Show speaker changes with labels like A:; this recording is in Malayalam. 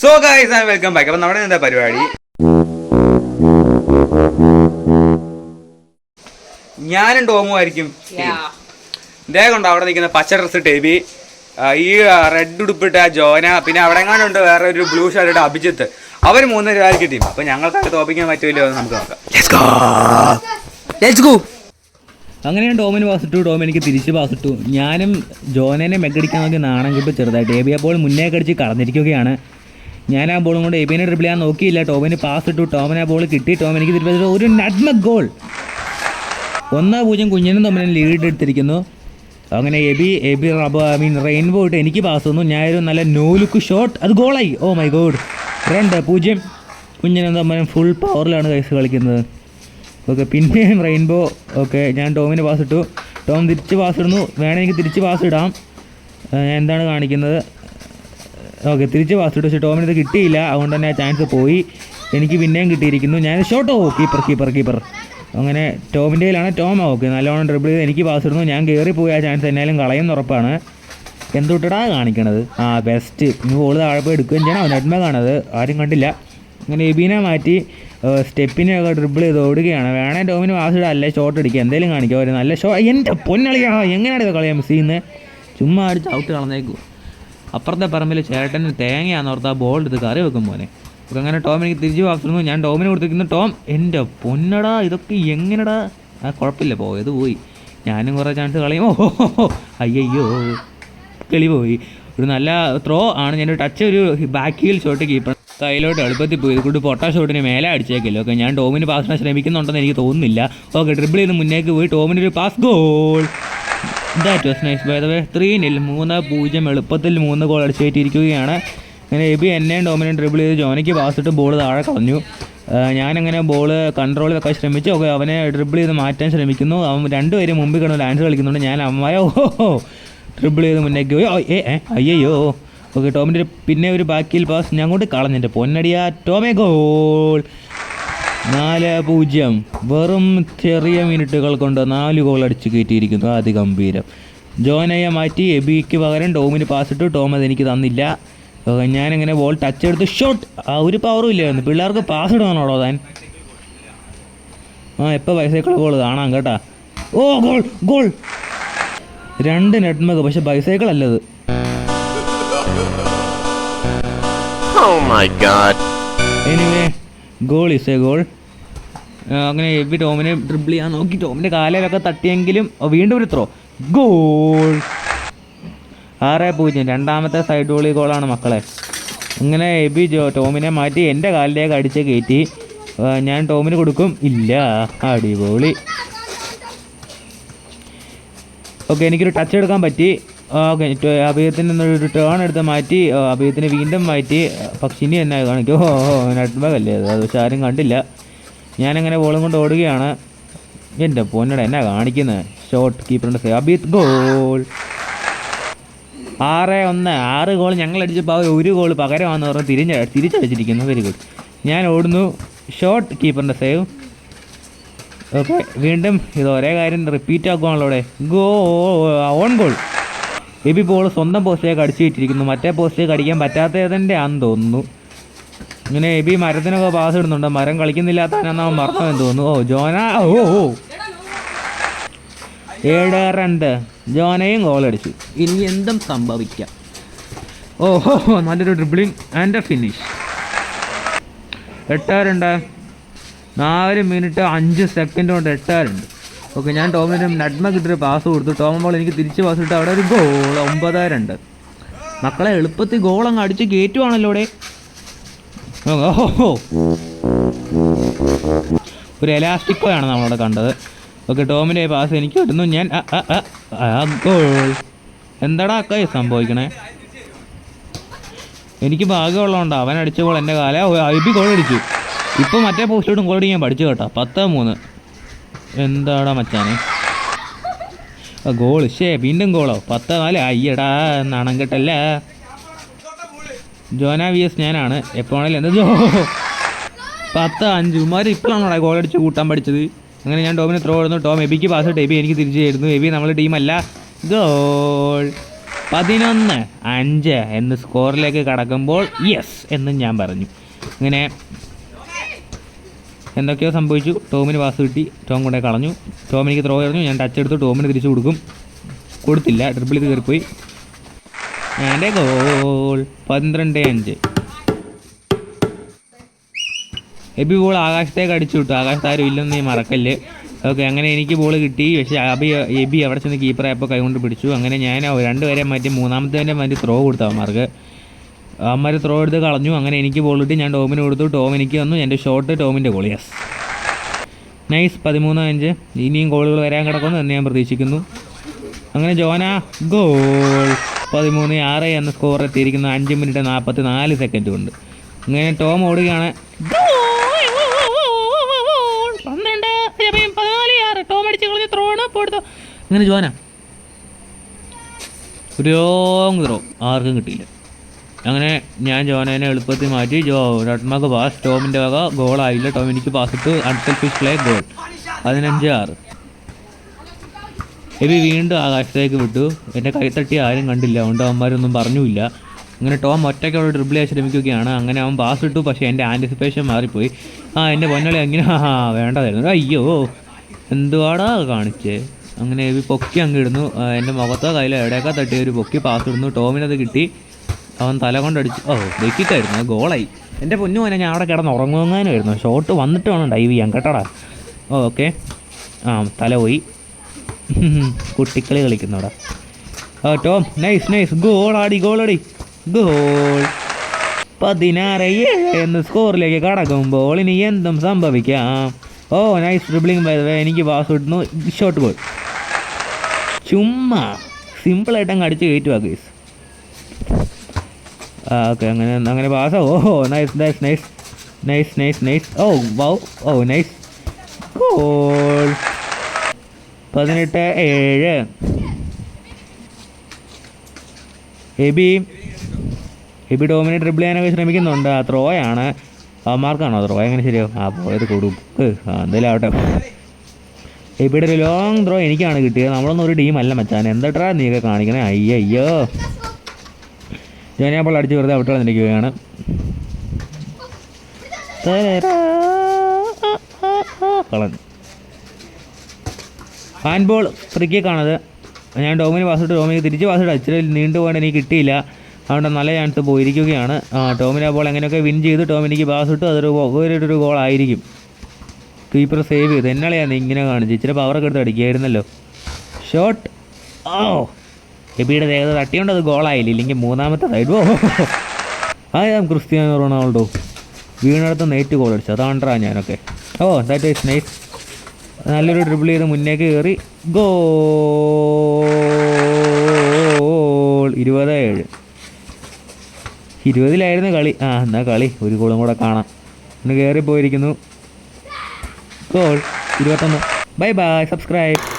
A: So guys and welcome back അപ്പം നമ്മുടെ എന്താ പരിപാടി? ഞാനും ടോമും ആയിരിക്കും ഇതേ കൊണ്ട് അവിടെ നിൽക്കുന്ന പച്ച ഡ്രസ് ടേബി ഈ റെഡ് ഉടുപ്പിട്ട ജോന പിന്നെ അവിടെ എങ്ങാണ്ടുണ്ട് വേറെ ഒരു ബ്ലൂ ഷർട്ട് ഇട്ട അഭിജിത്ത്. അവർ മൂന്ന് പേരായിരിക്കും ടീം അപ്പൊ ഞങ്ങൾക്ക് തോപ്പിക്കാൻ പറ്റുമല്ലോ എന്ന് നമുക്ക് നോക്കാം
B: അങ്ങനെയാണ് ടോമിന് പാസ് ഇട്ടു ടോം എനിക്ക് തിരിച്ച് പാസ് ഇട്ടു. ഞാനും ജോനനെ മെഗടിക്കാൻ നോക്കി നാണം കിട്ടും ചെറുതായിട്ട്. എബി അപ്പോൾ മുന്നേ കടിച്ച് കളഞ്ഞിരിക്കുകയാണ് ഞാൻ ആ ബോളും കൊണ്ട് എബിനെ ഡ്രിബിൾ ചെയ്യാൻ നോക്കിയില്ല. ടോമിന് പാസ് ഇട്ടു. ടോമിന് ആ ബോൾ കിട്ടി. ടോം എനിക്ക് തിരിച്ചു ഒരു നഡ്മ ഗോൾ ഒന്നാ പൂജ്യം കുഞ്ഞിനും തമ്മിൽ ലീഡ് എടുത്തിരിക്കുന്നു. അങ്ങനെ എബി എബി റബ ഐ മീൻ റെയിൻബോ ഇട്ട് എനിക്ക് പാസ് തന്നു ഞാനൊരു നല്ല നോ ലുക്ക് ഷോട്ട് അത് ഗോളായി ഓ മൈ ഗോഡ് രണ്ട് പൂജ്യം. കുഞ്ഞിനും തമ്മിലും ഫുൾ പവറിലാണ് കൈസ് കളിക്കുന്നത്. ഓക്കെ പിന്നെയും റെയിൻബോ. ഓക്കെ ഞാൻ ടോമിന് പാസ് ഇട്ടു. ടോം തിരിച്ച് പാസ് ഇടുന്നു. വേണമെങ്കിൽ തിരിച്ച് പാസ് ഇടാം. എന്താണ് കാണിക്കുന്നത്? ഓക്കെ തിരിച്ച് പാസ് ഇട്ടു പക്ഷേ ടോമിന് ഇത് കിട്ടിയില്ല. അതുകൊണ്ട് തന്നെ ആ ചാൻസ് പോയി. എനിക്ക് പിന്നെയും കിട്ടിയിരിക്കുന്നു. ഞാൻ ഷോട്ട് ഓ കീപ്പർ കീപ്പർ കീപ്പർ അങ്ങനെ ടോമിന്റെ കയ്യിലാണ് ടോം. ഓക്കെ നല്ലോണം ഡ്രിബിൾ ചെയ്ത് എനിക്ക് പാസ് ഇടുന്നു. ഞാൻ കയറി പോയി ആ ചാൻസ് എന്നാലും കളയുന്ന ഉറപ്പാണ്. എന്തുട്ടടാ കാണിക്കണത്? ആ ബെസ്റ്റ് ഇനി ബോൾ താഴെ പോയി എടുക്കുകയും ചെയ്യണം. അവൻ കാണത് ആരും കണ്ടില്ല. അങ്ങനെ എബീനെ മാറ്റി സ്റ്റെപ്പിനെ ഒക്കെ ഡ്രിബിൾ ചെയ്ത് ഓടുകയാണ്. വേണേ ടോമിന് പാസ് അല്ലേ ഷോട്ട് അടിക്കുക. എന്തെങ്കിലും കാണിക്കുക ഒരു നല്ല ഷോ എന്റെ പൊന്നളിയാ. എങ്ങനെയാണ് ഇത് കളിയാൻ മിസ് ചെയ്യുന്നത് ചുമ്മാ അടിച്ച് ഔട്ട് കളഞ്ഞേക്കൂ. അപ്പുറത്തെ പറമ്പിൽ ചേട്ടന് തേങ്ങയാന്ന് ഓർത്ത് ആ ബോൾ എടുത്ത് കറി വെക്കും പോലെ അപ്പോൾ അങ്ങനെ ടോം എനിക്ക് തിരിച്ചു വാപ്പിച്ചിരുന്നു ഞാൻ ടോമിന് കൊടുത്തിരിക്കുന്നു. ടോം എന്റെ പൊന്നടാ ഇതൊക്കെ എങ്ങനെടാ? ആ കുഴപ്പമില്ല പോയത് പോയി. ഞാനും കുറേ ചാൻസ് കളയും. ഓ അയ്യോ കിളി പോയി. ഒരു നല്ല ത്രോ ആണ്. ഞാൻ ടച്ച് ഒരു ബാക്ക് ഹീൽ ഷോട്ട് കീപ്പർ കയ്യിലോട്ട് എളുപ്പത്തിൽ പോയി. ഇതുകൊണ്ട് പൊട്ടാ ഷോട്ടിന് മേലെ അടിച്ചേക്കല്ലോ. ഓക്കെ ഞാൻ ടോമിന് പാസ് ശ്രമിക്കുന്നുണ്ടെന്ന് എനിക്ക് തോന്നുന്നില്ല. ഓക്കെ ഡ്രിബിൾ ചെയ്ത് മുന്നേക്ക് പോയി. ടോമിന് ഒരു pass goal that was nice by the way three nil മൂന്ന് പൂജ്യം എളുപ്പത്തിൽ മൂന്ന് ഗോൾ അടിച്ചേറ്റിരിക്കുകയാണ്. അങ്ങനെ എബി എന്നെയും ഡോമിനെ ഡ്രിബിൾ ചെയ്ത് ജോനിക്ക് പാസിട്ട് ബോൾ താഴെ കളഞ്ഞു. ഞാനങ്ങനെ ബോൾ കൺട്രോൾ വെക്കാൻ ശ്രമിച്ചു. ഓക്കെ അവനെ ഡ്രിബിൾ ചെയ്ത് മാറ്റാൻ ശ്രമിക്കുന്നു. അവൻ രണ്ടുപേരും മുമ്പിൽ കിടന്ന് ഡാൻസ് കളിക്കുന്നുണ്ട്. ഞാൻ അമ്മായ ഓഹോ ഡ്രിബിൾ ചെയ്ത് മുന്നേക്ക് പോയി. ഓ, ഏ അയ്യോ ഓക്കെ ടോമിന്റെ പിന്നെ ഒരു ബാക്കിയിൽ പാസ് ഞാൻ കൊണ്ട് കളഞ്ഞെന്റെ പൊന്നടിയാ ടോമേ ഗോൾ നാല് പൂജ്യം വെറും ചെറിയ മിനിറ്റുകൾ കൊണ്ട് നാല് ഗോൾ അടിച്ചു കയറ്റിയിരിക്കുന്നു അതിഗംഭീരം ജോനയെ മാറ്റി എബിക്ക് പകരം ടോമിന് പാസ് ഇട്ടു. ടോം അത് എനിക്ക് തന്നില്ല. ഞാനിങ്ങനെ ബോൾ ടച്ച് എടുത്ത് ഷോട്ട് ആ ഒരു പവറും ഇല്ലായിരുന്നു. പിള്ളേർക്ക് പാസ് ഇടണോടോ താൻ? ആ എപ്പോൾ ബൈസൈക്കിൾ ഗോൾ കാണാം കേട്ടാ. ഓ ഗോൾ ഗോൾ രണ്ട് നെറ്റ്മക്ക് പക്ഷെ ബൈസൈക്കിൾ അല്ലത്. Anyway goal is a goal അങ്ങനെ എബി ടോമിനെ ഡ്രിബിൾ ചെയ്യാൻ നോക്കി. ടോമിന്റെ കാലയിലൊക്കെ തട്ടിയെങ്കിലും വീണ്ടും ഒരു ത്രോ ഗോൾ. ആറ് പൂജ്യം. രണ്ടാമത്തെ സൈഡ് ഗോളി ഗോളാണ് മക്കളെ. അങ്ങനെ എബി ജോ ടോമിനെ മാറ്റി എന്റെ കാലിലേക്ക് അടിച്ച് കയറ്റി. ഞാൻ ടോമിന് കൊടുക്കും. ഇല്ല. അടിപൊളി. ഓക്കെ എനിക്കൊരു ടച്ച് എടുക്കാൻ പറ്റി. ഓക്കെ അഭിയത്തിന് ഒരു ടേൺ എടുത്ത് മാറ്റി. അഭയത്തിന് വീണ്ടും മാറ്റി. പക്ഷെ ഇനി എന്നാ കാണിക്കും? ഓ നട്ടുമ്പോൾ അല്ലേ? അത് പക്ഷെ ആരും കണ്ടില്ല. ഞാനങ്ങനെ ബോളും കൊണ്ട് ഓടുകയാണ്. എന്റെ പൊന്നട എന്നാ കാണിക്കുന്നത് ഷോട്ട് കീപ്പറിന്റെ സേവ് അഭിയത്ത് ഗോൾ. ആറ് ഒന്ന് ആറ് ഗോൾ. ഞങ്ങൾ അടിച്ചപ്പോൾ അവർ ഒരു ഗോൾ പകരമാണെന്ന് പറഞ്ഞ് തിരിഞ്ഞ തിരിച്ചടിച്ചിരിക്കുന്നു. വെരി ഗുഡ് ഞാൻ ഓടുന്നു. ഷോട്ട് കീപ്പറിന്റെ സേവ് ഓക്കെ വീണ്ടും ഇത് ഒരേ കാര്യം റിപ്പീറ്റ് ആക്കുവാണല്ലോ അവിടെ. Go on goal AB ball സ്വന്തം പോസ്റ്റിലേക്ക് അടിച്ചു വിട്ടിരിക്കുന്നു. മറ്റേ പോസ്റ്റിലേക്ക് അടിക്കാൻ പറ്റാത്തതിന്റെ ആണെന്ന് തോന്നുന്നു. ഇങ്ങനെ എബി മരത്തിനൊക്കെ പാസ് ഇടുന്നുണ്ട്. മരം കളിക്കുന്നില്ലാത്തവനാന്ന് അവൻ മറന്നു തോന്നുന്നു. ഓ ജോന ഓ ഓ ഏഴ് രണ്ട്. ജോനയും ഗോളടിച്ചു ഇനി എന്തും സംഭവിക്കാം. ഓഹോ നല്ലൊരു ഡ്രിബിളിങ് ആൻഡ് എ ഫിനിഷ് എട്ട് രണ്ട്. നാല് മിനിറ്റ് അഞ്ച് സെക്കൻഡ് കൊണ്ട് എട്ടാറുണ്ട് ഓക്കെ ഞാൻ ടോമിന് നഡ്മ കിട്ടിയൊരു പാസ് കൊടുത്തു. ടോം ബോൾ എനിക്ക് തിരിച്ച് പാസ് ഇട്ട് അവിടെ ഒരു ഗോൾ ഒമ്പത് രണ്ട്. മക്കളെ എളുപ്പത്തിൽ ഗോൾ അങ്ങ് അടിച്ച് കയറ്റുവാണല്ലോ ഇവിടെ ഒരു എലാസ്റ്റിക്കോയാണ് നമ്മളവിടെ കണ്ടത്. ഓക്കെ ടോമിന്റെ പാസ് എനിക്ക് കിട്ടുന്നു. ഞാൻ എന്താടാ അക്കായി സംഭവിക്കണേ? എനിക്ക് ഭാഗ്യമുള്ളതുകൊണ്ട് അവൻ അടിച്ച ഗോൾ എന്റെ കാല. ഐബി ഗോൾ അടിച്ചു. ഇപ്പോൾ മറ്റേ പോസ്റ്റിലോട്ടും ഗോൾ ഞാൻ പഠിച്ചു കേട്ടോ. പത്ത് മൂന്ന്. എന്താടാ മച്ചാനെ? ഗോൾ ശേ വീണ്ടും ഗോളോ പത്ത് നാല്. അയ്യടാ നാണം കെട്ടല്ല ജോന വി എസ് ഞാനാണ്. എപ്പോഴാണെങ്കിലും എന്താ ജോ? പത്ത് അഞ്ച്. ഉമാർ ഇപ്പോഴാണോ ഗോൾ അടിച്ച് കൂട്ടാൻ പഠിച്ചത്? അങ്ങനെ ഞാൻ ടോമിനെ ത്രോ ഇടുന്നു. ടോം എബിക്ക് പാസ് എബി എനിക്ക് തിരിച്ചു തരുന്നു. എബി നമ്മുടെ ടീമല്ല ഗോൾ പതിനൊന്ന് അഞ്ച് എന്ന് സ്കോറിലേക്ക് കടക്കുമ്പോൾ യെസ് എന്നും ഞാൻ പറഞ്ഞു. ഇങ്ങനെ എന്തൊക്കെയോ സംഭവിച്ചു. ടോമിന് പാസ് കിട്ടി. ടോം കൊണ്ടേ കളഞ്ഞു. ടോം എനിക്ക് ത്രോ എറിഞ്ഞു ഞാൻ ടച്ച് എടുത്ത്. ടോമിന് തിരിച്ചു കൊടുക്കും. കൊടുത്തില്ല. ഡ്രിബിൾ ചെയ്ത് കയറിപ്പോയി. എന്റെ ഗോൾ പന്ത്രണ്ട് അഞ്ച്. എബി ബോൾ ആകാശത്തേക്ക് അടിച്ചു വിട്ടു. ആകാശത്ത് ആരും ഇല്ലെന്ന് നീ മറക്കല്ല്? ഓക്കെ അങ്ങനെ എനിക്ക് ബോൾ കിട്ടി. പക്ഷേ അബി എബി അവിടെ ചെന്ന് കീപ്പറായപ്പോൾ കൈകൊണ്ട് പിടിച്ചു. അങ്ങനെ ഞാൻ രണ്ടുപേരെ മാറ്റി മൂന്നാമത്തേന്റെ മാറ്റി ത്രോ കൊടുത്തു അവന്മാർക്ക്. അവന്മാർ ത്രോ എടുത്ത് കളഞ്ഞു. അങ്ങനെ എനിക്ക് ബോൾ കിട്ടി. ഞാൻ ടോമിന് കൊടുത്തു. ടോം എനിക്ക് വന്നു എന്റെ ഷോട്ട് ടോമിന്റെ ഗോൾ യെസ് നൈസ് പതിമൂന്ന് അഞ്ച്. ഇനിയും ഗോളുകൾ വരാൻ കിടക്കുന്നു എന്ന് ഞാൻ പ്രതീക്ഷിക്കുന്നു. അങ്ങനെ ജോന ഗോൾ പതിമൂന്ന് ആറ് എന്ന സ്കോർ എത്തിയിരിക്കുന്ന. അഞ്ച് മിനിറ്റ് നാൽപ്പത്തി നാല് സെക്കൻഡ് കൊണ്ട് ഇങ്ങനെ ടോം ഓടുകയാണ്. ഇങ്ങനെ ജോന. ഒരു ത്രോ ആർക്കും കിട്ടിയില്ല. അങ്ങനെ ഞാൻ ജോനേനെ എളുപ്പത്തിൽ മാറ്റി. ജോ റട്ട്മക്ക് പാസ് ടോമിന്റെ വക ഗോളായില്ല ടോം എനിക്ക് പാസ് ഇട്ടു. അൺസെൽഫിഷ് പ്ലേ ഗോൾ പതിനഞ്ച് ആറ്. എബി വീണ്ടും ആകാശത്തേക്ക് വിട്ടു. എന്റെ കൈത്തട്ടി ആരും കണ്ടില്ല. അതുകൊണ്ട് അവന്മാരൊന്നും പറഞ്ഞുമില്ല. അങ്ങനെ ടോം ഒറ്റയ്ക്ക് അവിടെ ഡ്രിബിൾ ചെയ്യാൻ ശ്രമിക്കുകയാണ്. അങ്ങനെ അവൻ പാസ് ഇട്ടു. പക്ഷേ എന്റെ ആന്റിസിപ്പേഷൻ മാറിപ്പോയി. ആ എന്റെ പൊന്നളി അങ്ങനെ ആ വേണ്ടതായിരുന്നു. അയ്യോ എന്തുവാടാ കാണിച്ചേ? അങ്ങനെ എബി പൊക്കി അങ്ങ് ഇടുന്നു. എന്റെ മുഖത്തോ കയ്യിലോ എവിടെയൊക്കെ തട്ടി ഒരു പൊക്കി പാസ് ഇടുന്നു. ടോമിനത് കിട്ടി. അവൻ തല കൊണ്ടടിച്ച് ഓ വെക്കിട്ടായിരുന്നു. അത് ഗോളായി. എന്റെ പൊന്നു പോലെ ഞാൻ അവിടെ കിടന്ന് ഉറങ്ങുന്നതിനായിരുന്നു. ഷോട്ട് വന്നിട്ട് വേണം ഡൈവ് ചെയ്യാൻ. കേട്ടടാ. ഓക്കെ ആ തല പോയി. കുട്ടിക്കളി കളിക്കുന്നവിടെ ഓ ടോം നൈസ് നൈസ് ഗോൾ ആടി ഗോൾ അടി ഗോൾ. പതിനാറ് എന്ന സ്കോറിലേക്ക് കടക്കുമ്പോൾ ഇനി എന്തും സംഭവിക്കാം. ഓ നൈസ് ഡ്രിബ്ലിംഗ് ഡ്രിബിളിംഗ് എനിക്ക് പാസ് കിട്ടുന്നു. ഷോട്ട് ഗോൾ ചുമ്മാ സിമ്പിളായിട്ട് അങ്ങ് അടിച്ച് കയറ്റുക ഗൈസ് ആ ഓക്കെ അങ്ങനെ അങ്ങനെ പാസ് ഓ nice nice nice nice nice nice ഓ വൗ ഓ നൈസ് ഗോൾ പതിനെട്ട് ഏഴ്. എബി. എബി ഡോമിനെ ഡ്രിബിൾ ചെയ്യാനൊക്കെ ശ്രമിക്കുന്നുണ്ട്. ആ ത്രോയാണ്. മാർക്കാണോ ത്രോ? എങ്ങനെ ശരിയാവും? ആ പോയത് കൊടുക്ക് എന്തായാലും ആവട്ടെ. എബിയുടെ ഒരു ലോങ് ത്രോ എനിക്കാണ് കിട്ടിയത്. നമ്മളൊന്നും ഒരു ടീം അല്ല മച്ചാൻ എന്താ നീയൊക്കെ കാണിക്കണേ? അയ്യോ അപ്പോൾ അടിച്ച് വെറുതെ അവിടെ നിൽക്കുകയാണ് കളഞ്ഞു. ഹാൻഡ് ബോൾ ഫ്രിക്കിക്കാണത് ഞാൻ ഡോമിന് പാസ്വേഡ് ഡോമിന് തിരിച്ച് പാസ്വേഡ് ഇച്ചിരി നീണ്ടു പോകാൻ എനിക്ക് കിട്ടിയില്ല. അതുകൊണ്ട് നല്ല ചാൻസ് പോയിരിക്കുകയാണ്. ടോമിന് ആ ബോൾ എങ്ങനെയൊക്കെ വിൻ ചെയ്ത് ടോമിനിക്ക് പാസ് ഇട്ടു അതൊരു ഒരു ആയിരിക്കും. കീപ്പർ സേവ് ചെയ്ത്. എന്നാളെയാണ് ഇങ്ങനെ കാണിച്ചത് ഇച്ചിരി പവറൊക്കെ എടുത്ത് അടിക്കുകയായിരുന്നല്ലോ ഷോട്ട് ഓ. എബിയുടെ വേഗത തട്ടിയോണ്ട് അത് ഗോളായില്ല ഇല്ലെങ്കിൽ മൂന്നാമത്തെ side oh. I am Cristiano Ronaldo. വീണടുത്ത് നെയ്റ്റ് ഗോൾ അടിച്ചു. അതാണ്ടാ ഞാനൊക്കെ. ഓ ദാറ്റ് ഈസ് നൈസ് നല്ലൊരു ഡ്രിബിൾ ചെയ്ത് മുന്നേക്ക് കയറി. ഗോൾ. ഇരുപത് ഏഴ് ഇരുപതിലായിരുന്നു കളി. ആ എന്നാ കളി. ഒരു ഗോളും കൂടെ കാണാം. ഒന്ന് കയറി പോയിരിക്കുന്നു ഗോൾ. ഇരുപത്തൊന്ന്. Bye bye subscribe